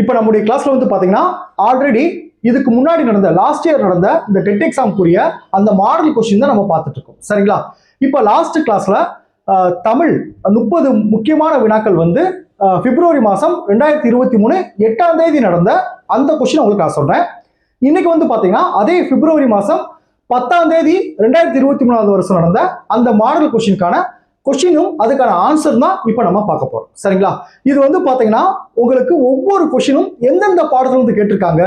இப்போ நம்முடைய கிளாஸ்ல வந்து பாத்தீங்கன்னா ஆல்ரெடி இதுக்கு முன்னாடி நடந்த லாஸ்ட் இயர் நடந்த இந்த டெட் எக்ஸாம்க்குரிய அந்த மாடல் கொஸ்டின் தான் நம்ம பார்த்துட்டு இருக்கோம். சரிங்களா? இப்போ லாஸ்ட் கிளாஸ்ல தமிழ் முப்பது முக்கியமான வினாக்கள் வந்து பிப்ரவரி மாதம் ரெண்டாயிரத்தி இருபத்தி மூணு எட்டாம் தேதி நடந்த அந்த கொஸ்டின் உங்களுக்கு நான் சொல்றேன். இன்னைக்கு வந்து பாத்தீங்கன்னா அதே பிப்ரவரி மாதம் பத்தாம் தேதி ரெண்டாயிரத்தி இருபத்தி மூணாவது வருஷம் நடந்த அந்த மாடல் கொஸ்டினுக்கான கொஷினும் அதுக்கான ஆன்சர் தான் இப்போ நம்ம பார்க்க போகிறோம் சரிங்களா? இது வந்து பார்த்தீங்கன்னா உங்களுக்கு ஒவ்வொரு கொஷினும் எந்தெந்த பாடத்துல இருந்து கேட்டிருக்காங்க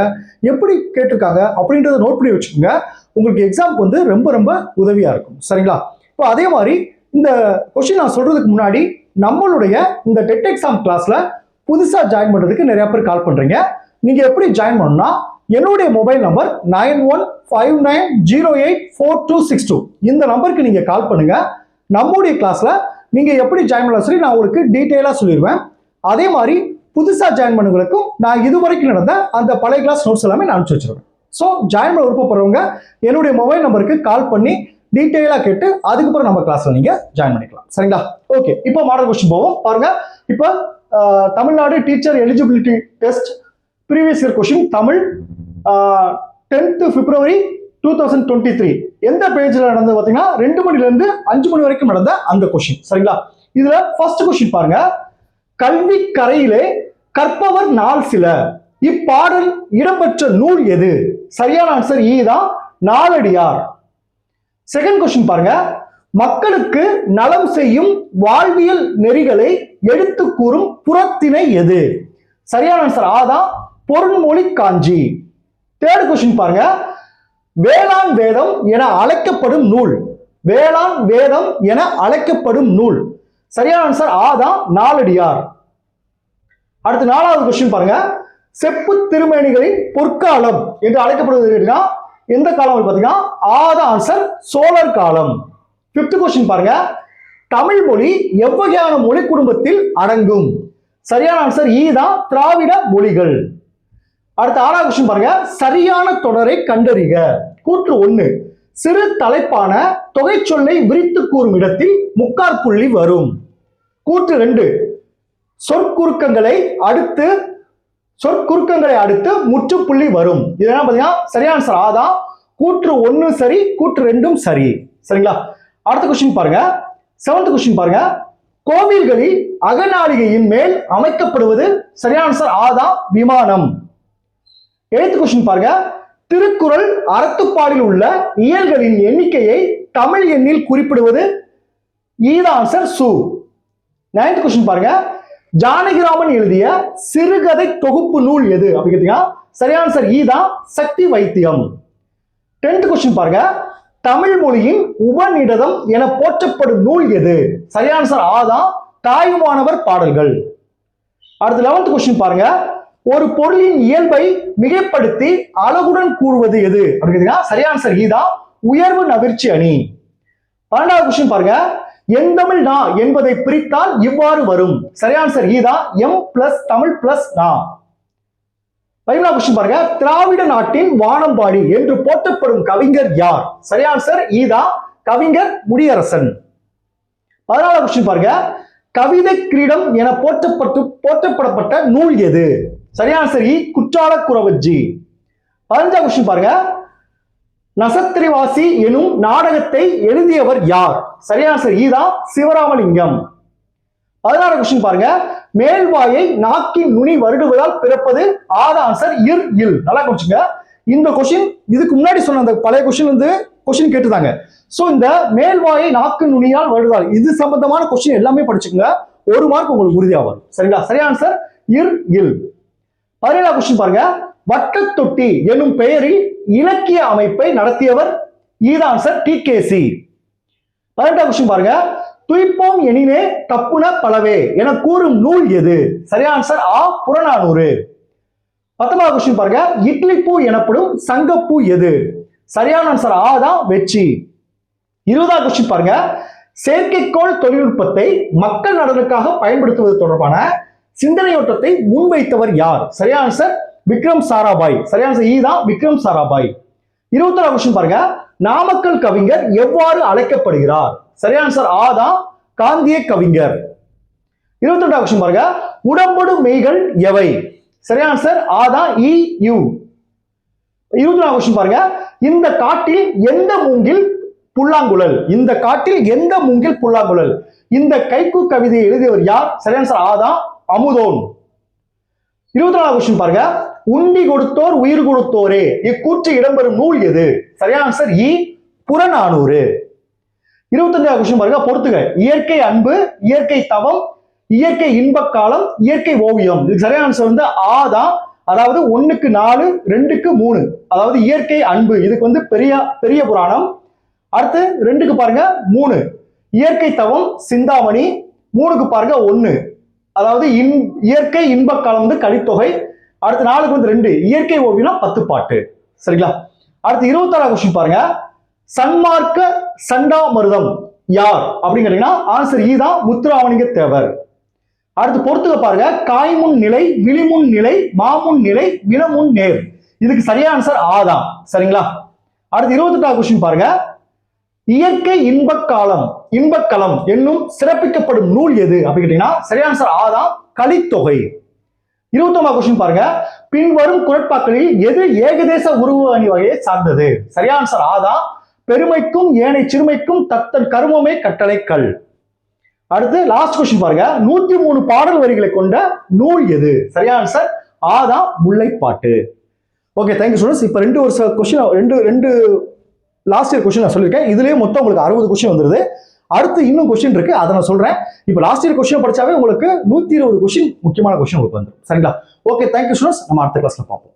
எப்படி கேட்டிருக்காங்க அப்படின்றத நோட் பண்ணி வச்சுக்கோங்க. உங்களுக்கு எக்ஸாம்க்கு வந்து ரொம்ப ரொம்ப உதவியாக இருக்கும். சரிங்களா? இப்போ அதே மாதிரி இந்த கொஷின் நான் சொல்கிறதுக்கு முன்னாடி நம்மளுடைய இந்த டெட் எக்ஸாம் கிளாஸில் புதுசாக ஜாயின் பண்ணுறதுக்கு நிறைய பேர் கால் பண்ணுறீங்க நீங்கள் எப்படி ஜாயின் பண்ணணும்னா என்னுடைய mobile number nine one five nine zero eight four two six two இந்த நம்பருக்கு நீங்கள் கால் பண்ணுங்கள் நம்முடைய கிளாஸில் நீங்கள் எப்படி ஜாயின் பண்ணலாம் சொல்லி நான் உங்களுக்கு டீட்டெயிலாக சொல்லிடுவேன் அதே மாதிரி புதுசாக ஜாயின் பண்ணவங்களுக்கும் நான் இது வரைக்கும் நடந்த அந்த பழைய கிளாஸ் நோட்ஸ் எல்லாமே நான் அனுப்பிச்சி வச்சிருவேன். ஸோ ஜாயின் பண்ண விருப்பப்படுறவங்க என்னுடைய மொபைல் நம்பருக்கு கால் பண்ணி டீட்டெயிலாக கேட்டு அதுக்கப்புறம் நம்ம கிளாஸில் நீங்கள் ஜாயின் பண்ணிக்கலாம். சரிங்களா? ஓகே இப்போ மாடல் கொஸ்டின் போவோம். பாருங்க. இப்போ Tamil Nadu teacher eligibility test previous year question Tamil tenth February two thousand twenty three எந்த பேஜில் நடந்தது பார்த்தீங்கன்னா ரெண்டு மணிலேருந்து அஞ்சு மணி வரைக்கும் நடந்த அந்த கொஸ்டின் சரிங்களா? இதுல ஃபர்ஸ்ட் கொஸ்டின் பாருங்க. கல்வி கரையிலே கற்பவர் நாள் சில. இப்பாடல் இடம்பெற்ற நூல் எது? சரியான ஆன்சர் ஈ e தான். நாலடியார் செகண்ட் கொஸ்டின் பாருங்க. மக்களுக்கு நலம் செய்யும் வாழ்வியல் நெறிகளை எடுத்து கூறும் புறத்தினை எது? சரியான ஆன்சர் ஆ தான். பொருண்மொழி காஞ்சி. தேர்ட் கொஸ்டின் பாருங்க. வேளாண் வேதம் என அழைக்கப்படும் நூல். வேளாண் வேதம் என அழைக்கப்படும் நூல். சரியான ஆன்சர் ஆதான் நாலடியார். அடுத்து நாலாவது கொஸ்டின் பாருங்க. செப்பு திருமேனிகளின் பொற்காலம் என்று அழைக்கப்படுவது கேட்டீங்கன்னா எந்த காலம் பார்த்தீங்கன்னா ஆ ஆன்சர் சோழர் காலம். ஃபிஃப்த் கொஸ்டின் பாருங்க. தமிழ் மொழி எவ்வகையான மொழி குடும்பத்தில் அடங்கும்? சரியான ஆன்சர் ஈ e தான் திராவிட மொழிகள். அடுத்த ஆறாவது கொஸ்டின் பாருங்க. சரியான தொடரை கண்டறிக. கூற்று ஒண்ணு. சிறு தலைப்பான தொகை சொல்லை விரித்து கூறும் இடத்தில் முக்கார் புள்ளி வரும். கூற்று ரெண்டு. சொற்குறுக்கங்களை அடுத்து சொற்குறுக்கங்களை அடுத்து முற்றுப்புள்ளி வரும். இது என்ன பார்த்தீங்கன்னா சரியான சார் ஆதான் கூற்று ஒன்று சரி கூற்று ரெண்டும் சரி. சரிங்களா? அடுத்த கொஸ்டின் பாருங்க. செவன்த் கொஸ்டின் பாருங்க. கோவில்களில் அகநாளிகையின் மேல் அமைக்கப்படுவது சரியான சார் ஆதான் விமானம். எழுத்து கொஸ்டின் பாருங்க. திருக்குறள் அறத்துப்பாடில் உள்ள இயல்களின் எண்ணிக்கையை தமிழ் எண்ணில் குறிப்பிடுவது the answer is ninth question பாருங்க. ஜானகிராமன் எழுதிய சிறுகதை தொகுப்பு நூல் எது? அப்படி கேட்டீங்கன்னா சரியான ஆன்சர் சக்தி வைத்தியம். டென்த் கொஸ்டின் பாருங்க. தமிழ் மொழியின் உபநிடதம் என போற்றப்படும் நூல் எது? சரியான ஆன்சர் ஆதான் தாயுமானவர் பாடல்கள். அடுத்து லெவன்த் கொஸ்டின் பாருங்க. ஒரு பொருளின் இயல்பை மிகைப்படுத்தி அழகுடன் கூறுவது எது? அப்படின்னு சரியான ஆன்சர் ஈதா உயர்வு நவிர்ச்சி அணி. பன்னெண்டாவது கொஸ்டின் பாருங்க. எந்தமிழ் நா என்பதை பிரித்தால் இவ்வாறு வரும். சரியான ஆன்சர் ஈதா எம் பிளஸ் தமிழ் பிளஸ் நா. பதிமூணாவது கொஸ்டின் பாருங்க. திராவிட நாட்டின் வானம்பாடி என்று போற்றப்படும் கவிஞர் யார்? சரியான ஆன்சர் ஈதா கவிஞர் முடியரசன். பதினாலாம் கொஸ்டின் பாருங்க. கவிதை கிரீடம் என போற்றப்பட்டு போற்றப்படப்பட்ட நூல் எது? சரியான சரி. குற்றால குறவஜி பதினஞ்சாம் கொஸ்டின் பாருங்க. நசத்திரிவாசி எனும் நாடகத்தை எழுதியவர் யார்? சரியான சரி. ஈதா சிவராமலிங்கம். பதினாறு கொஸ்டின் பாருங்க. மேல்வாயை நாக்கின் நுனி வருடுவதால் பிறப்பது ஆத ஆன்சர் இர் இல். நல்லா கொஞ்சுங்க இந்த கொஸ்டின் இதுக்கு முன்னாடி சொன்ன அந்த பழைய கொஸ்டின் வந்து கொஸ்டின் கேட்டுதாங்க. ஸோ இந்த மேல்வாயை நாக்கு நுனியால் வருடுதால் இது சம்பந்தமான கொஸ்டின் எல்லாமே படிச்சுக்கோங்க. ஒரு மார்க் உங்களுக்கு உறுதியா வரும் சரிங்களா? சரியான ஆன்சர்? இர் இல். பதினேழாவது கொஸ்டின் பாருங்க. வட்டத் தொட்டி எனும் பெயரில் இலக்கிய அமைப்பை நடத்தியவர் ஈத டி கே சி பதினெட்டாம் கொஸ்டின் பாருங்க. துய்ப்போம் எனினே தப்புன பலவே என கூறும் நூல் எது? சரியான ஆன்சர் ஆ புறநானூறு. பத்தொன்பதாம் கொஸ்டின் பாருங்க. இட்லி பூ எனப்படும் சங்கப்பூ எது? சரியான ஆன்சர் ஆ தான் வெச்சி இருபதாம் கொஸ்டின் பாருங்க. செயற்கைக்கோள் தொழில்நுட்பத்தை மக்கள் நலனுக்காக பயன்படுத்துவது தொடர்பான சிந்தனையோட்டத்தை முன்வைத்தவர் யார்? சரியான ஆன்சர் விக்ரம் சாராபாய். சரியான ஆன்சர் தான் விக்ரம் சாராபாய். இருபத்தொரு கொஸ்டின் பாருங்க. நாமக்கல் கவிஞர் எவ்வாறு அழைக்கப்படுகிறார்? சரியான ஆன்சர் ஆ தான் காந்திய கவிஞர். இருபத்தி ரெண்டாவது கொஸ்டின் பாருங்க. உடம்படு மெய்கள் எவை? சரியான ஆன்சர் ஆ தான் இ யூ. இருபத்தி நாலு கொஸ்டின் பாருங்க. இந்த காட்டில் எந்த மூங்கில் புல்லாங்குழல்? இந்த காட்டில் எந்த மூங்கில் புல்லாங்குழல்? இந்த கைக்கு கவிதையை எழுதியவர் யார்? சரியான ஆன்சர் ஆ தான் அமுதோன். இருபத்தி நாலாவது கொஸ்டின் பாருங்க. உண்டி கொடுத்தோர் உயிர் கொடுத்தோரே. இக்கூற்று இடம்பெறும் நூல் எது? சரியான ஆன்சர் இ புறநானூறு. இருபத்தஞ்சாவது கொஸ்டின் பாருங்க. பொறுத்துக. இயற்கை அன்பு இயற்கை தவம் இயற்கை இன்பக் காலம் இயற்கை ஓவியம். இதுக்கு சரியான ஆன்சர் வந்து ஆ தான். அதாவது ஒண்ணுக்கு நாலு ரெண்டுக்கு மூணு. அதாவது இயற்கை அன்பு. இதுக்கு வந்து பெரிய பெரிய புராணம். அடுத்து ரெண்டுக்கு பாருங்க. மூணு. இயற்கை தவம் சிந்தாமணி. மூணுக்கு பாருங்க ஒன்று அதாவது இன் இயற்கை இன்பக் காலம் வந்து கலித்தொகை அடுத்து நாலுக்கு வந்து ரெண்டு இயற்கை ஓவியம் பத்து பாட்டு. சரிங்களா? அடுத்து இருபத்தாறாவது கொஸ்டின் பாருங்க. சன்மார்க்க சண்டா மருதம் யார்? அப்படின்னு கேட்டீங்கன்னா ஆன்சர் ஈ e தான் முத்துராமலிங்க தேவர். அடுத்து பொறுத்துக்க பாருங்க. காய்முன் நிலை விழிமுன் நிலை மாமுன் நிலை வினமுன் நேர். இதுக்கு சரியான ஆன்சர் ஆதான் சரிங்களா? அடுத்து இருபத்தெட்டாவது கொஸ்டின் பாருங்க. இயற்கை இன்பக்காலம் இன்பக்கலம் இன்பக்களம் என்னும் சிறப்பிக்கப்படும் நூல் எது அப்படின்னு கேட்டீங்கன்னா சரியான ஆன்சர் ஆதான் கலித்தொகை. இருபத்தொன்பது கொஸ்டின் பாருங்க. பின்வரும் குரட்பாக்களில் எது ஏகதேச உருவ அணி வகையை சார்ந்தது? சரியான ஆன்சர் ஆதான் பெருமைக்கும் ஏனை சிறுமைக்கும் தத்தன் கருமமே கட்டளை கல் அடுத்து லாஸ்ட் கொஸ்டின் பாருங்க. நூத்தி மூணு பாடல் வரிகளை கொண்ட நூல் எது? சரியான ஆன்சர் ஆதான் முல்லைப்பாட்டு. ஓகே தேங்க்யூ ஸ்டூடெண்ட்ஸ் இப்போ ரெண்டு வருஷம் கொஸ்டின் ரெண்டு ரெண்டு லாஸ்ட் இயர் கொஸ்டின் நான் சொல்லியிருக்கேன். இதுலயே மொத்தம் உங்களுக்கு அறுபது கொஸ்டின் வந்துருது. அடுத்து இன்னும் கொஸ்டின் இருக்கு. அதை நான் சொல்றேன். இப்போ லாஸ்ட் இயர் கொஸ்டின் படிச்சாவே உங்களுக்கு நூத்தி இருபது கொஸ்டின் முக்கியமான கொஸ்டின் உங்களுக்கு வந்துடும் சரிங்களா? ஓகே தேங்க்யூ ஸ்டூடெண்ட்ஸ் நம்ம அடுத்த கிளாஸ்ல பார்ப்போம்.